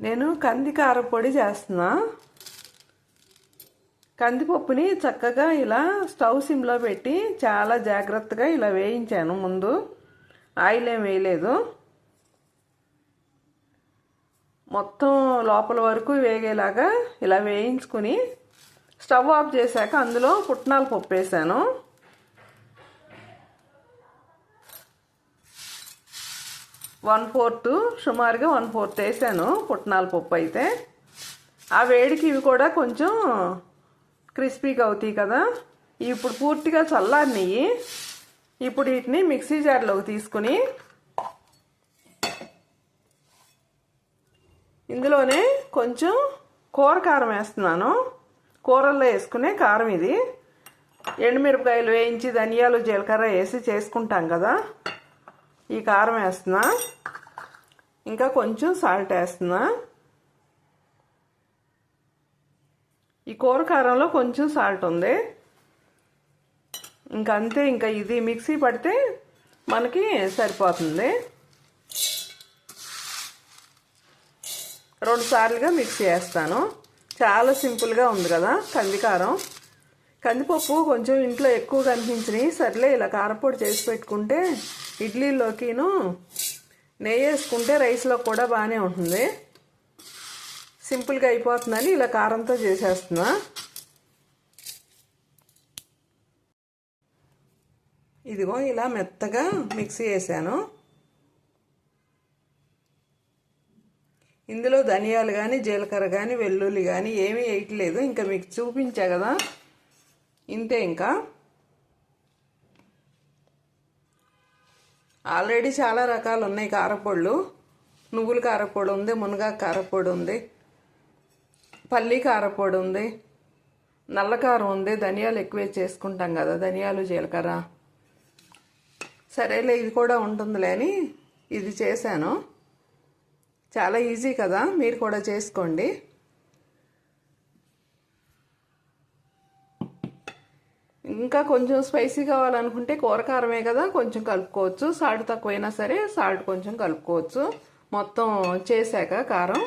నేను కంది కారపొడి చేస్తున్నా. కందిపప్పుని చక్కగా ఇలా స్టవ్ సిమ్లో పెట్టి చాలా జాగ్రత్తగా ఇలా వేయించాను ముందు. ఆయిల్ ఏం వేయలేదు. మొత్తం లోపల వరకు వేగేలాగా ఇలా వేయించుకుని స్టవ్ ఆఫ్ చేశాక అందులో పుట్నాల పప్పు వేసాను. వన్ ఫోర్త్ సుమారుగా వన్ ఫోర్త్ వేసాను పుట్నాల పప్పు అయితే. ఆ వేడికి ఇవి కూడా కొంచెం క్రిస్పీగా అవుతాయి కదా. ఇప్పుడు పూర్తిగా చల్లారినవి ఇప్పుడు వీటిని మిక్సీ జార్లోకి తీసుకుని ఇందులోనే కొంచెం కూర కారం వేస్తున్నాను. కూరల్లో వేసుకునే కారం ఇది. ఎండుమిరపకాయలు వేయించి ధనియాలు జీలకర్ర వేసి చేసుకుంటాం కదా. ఈ కారం వేస్తున్నా. ఇంకా కొంచెం సాల్ట్ వేస్తున్నా. ఈ కూర కారంలో కొంచెం సాల్ట్ ఉంది. ఇంకా అంతే ఇంకా ఇది మిక్సీ పడితే మనకి సరిపోతుంది. రెండు సార్లుగా మిక్సీ వేస్తాను. చాలా సింపుల్గా ఉంది కదా కందికారం కందిపప్పు కొంచెం ఇంట్లో ఎక్కువ కనిపించినాయి. సర్లే ఇలా కారపొడి చేసి పెట్టుకుంటే ఇడ్లీలోకిను నెయ్యి వేసుకుంటే రైస్లో కూడా బాగానే ఉంటుంది. సింపుల్గా అయిపోతుందని ఇలా కారంతో చేసేస్తున్నా. ఇదిగో ఇలా మెత్తగా మిక్సీ వేసాను. ఇందులో ధనియాలు కానీ జీలకర్ర కానీ వెల్లుల్లి కానీ ఏమీ వేయట్లేదు. ఇంకా మీకు చూపించా కదా. ఇంతే ఇంకా. ఆల్రెడీ చాలా రకాలు ఉన్నాయి కారపొళ్ళు. నువ్వుల కారపొడి ఉంది మునగాకు కారపొడి ఉంది పల్లి కారపొడి ఉంది నల్లకారం ఉంది. ధనియాలు ఎక్కువ చేసుకుంటాం కదా ధనియాలు జీలకర్ర. సరేలే ఇది కూడా ఉంటుందిలే అని ఇది చేశాను. చాలా ఈజీ కదా మీరు కూడా చేసుకోండి. ఇంకా కొంచెం స్పైసీ కావాలనుకుంటే కూర కారమే కదా కొంచెం కలుపుకోవచ్చు. సాల్ట్ తక్కువైనా సరే సాల్ట్ కొంచెం కలుపుకోవచ్చు. మొత్తం చేశాక కారం.